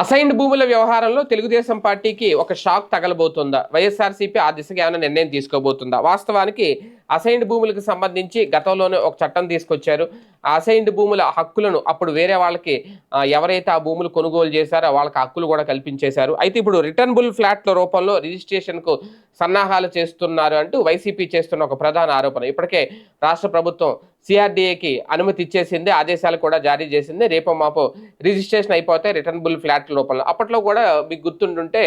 Assigned భూముల వ్యవహారంలో తెలుగుదేశం పార్టీకి ఒక షాక్ తగలబోతుందా? వైఎస్ఆర్సీపీ ఆ దిశగా ఏమైనా నిర్ణయం తీసుకోబోతుందా? వాస్తవానికి అసైన్డ్ భూములకు సంబంధించి గతంలోనే ఒక చట్టం తీసుకొచ్చారు. అసైన్డ్ భూముల హక్కులను అప్పుడు వేరే వాళ్ళకి ఎవరైతే ఆ భూములు కొనుగోలు చేశారో వాళ్ళకి హక్కులు కూడా కల్పించేశారు. అయితే ఇప్పుడు రిటర్నబుల్ ఫ్లాట్ల రూపంలో రిజిస్ట్రేషన్కు సన్నాహాలు చేస్తున్నారు అంటూ వైసీపీ చేస్తున్న ఒక ప్రధాన ఆరోపణ. ఇప్పటికే రాష్ట్ర ప్రభుత్వం సిఆర్డీఏకి అనుమతి ఇచ్చేసింది ఆదేశాలు కూడా జారీ చేసింది. రేపో మాపో రిజిస్ట్రేషన్ అయిపోతే రిటర్నబుల్ ఫ్లాట్ లోపల అప్పట్లో కూడా మీకు గుర్తుంటుంటే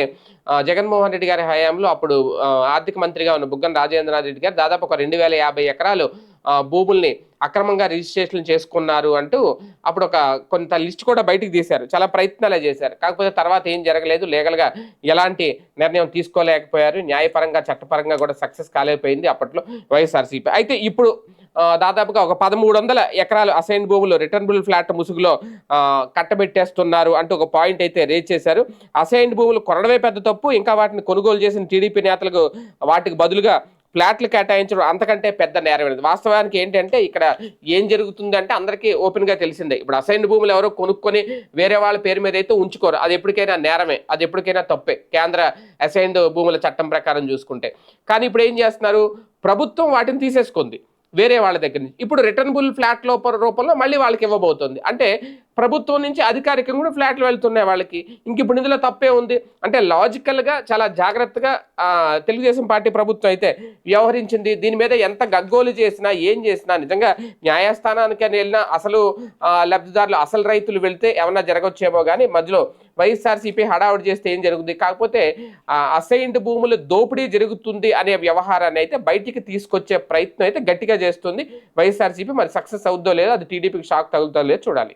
జగన్మోహన్ రెడ్డి గారి హయాంలో అప్పుడు ఆర్థిక మంత్రిగా ఉన్న బుగ్గన రాజేంద్రనాథ్ రెడ్డి గారు దాదాపు ఒక రెండు వేల యాభై ఎకరాలు భూముల్ని అక్రమంగా రిజిస్ట్రేషన్ చేసుకున్నారు అంటూ అప్పుడు ఒక కొంత లిస్ట్ కూడా బయటికి తీశారు. చాలా ప్రయత్నాలే చేశారు. కాకపోతే తర్వాత ఏం జరగలేదు. లీగల్గా ఎలాంటి నిర్ణయం తీసుకోలేకపోయారు. న్యాయపరంగా చట్టపరంగా కూడా సక్సెస్ కాలేకపోయింది అప్పట్లో వైఎస్ఆర్సీపీ. అయితే ఇప్పుడు దాదాపుగా ఒక పదమూడు వందల ఎకరాలు అసైన్ భూములు రిటర్నబుల్ ఫ్లాట్ ముసుగులో కట్టబెట్టేస్తున్నారు అంటూ ఒక పాయింట్ అయితే రేజ్ చేశారు. అసైన్ భూములు కొనడమే పెద్ద తప్పు. ఇంకా వాటిని కొనుగోలు చేసిన టీడీపీ నేతలకు వాటికి బదులుగా ఫ్లాట్లు కేటాయించడం అంతకంటే పెద్ద నేరమైనది వాస్తవానికి ఏంటంటే ఇక్కడ ఏం జరుగుతుందంటే అందరికీ ఓపెన్గా తెలిసిందే. ఇప్పుడు అసైన్ భూములు ఎవరో కొనుక్కొని వేరే వాళ్ళ పేరు మీద అయితే ఉంచుకోరు. అది ఎప్పటికైనా నేరమే. అది ఎప్పటికైనా తప్పే కేంద్ర అసైన్డ్ భూముల చట్టం ప్రకారం చూసుకుంటే. కానీ ఇప్పుడు ఏం చేస్తున్నారు? ప్రభుత్వం వాటిని తీసేసుకుంది. వేరే వాళ్ళ దగ్గర నుంచి. ఇప్పుడు రిటర్నబుల్ ఫ్లాట్ లోపల రూపంలో మళ్ళీ వాళ్ళకి ఇవ్వబోతుంది. అంటే ప్రభుత్వం నుంచి అధికారికంగా కూడా ఫ్లాట్లు వెళ్తున్నాయి వాళ్ళకి. ఇంక ఇప్పుడు ఇందులో తప్పే ఉంది. అంటే లాజికల్గా చాలా జాగ్రత్తగా తెలుగుదేశం పార్టీ ప్రభుత్వం అయితే వ్యవహరించింది. దీని మీద ఎంత గగ్గోలు చేసినా ఏం చేసినా నిజంగా న్యాయస్థానానికి అని వెళ్ళినా అసలు లబ్ధిదారులు అసలు రైతులు వెళ్తే ఏమన్నా జరగవచ్చేమో కానీ మధ్యలో వైఎస్ఆర్సీపీ హడావుడి చేస్తే ఏం జరుగుతుంది కాకపోతే అసైన్డ్ భూములు దోపిడీ జరుగుతుంది అనే వ్యవహారాన్ని అయితే బయటికి తీసుకొచ్చే ప్రయత్నం అయితే గట్టిగా చేస్తుంది. వైఎస్ఆర్సీపీ మరి సక్సెస్ అవుద్దో లేదో అది టీడీపీకి షాక్ తగులుతో లేదో చూడాలి.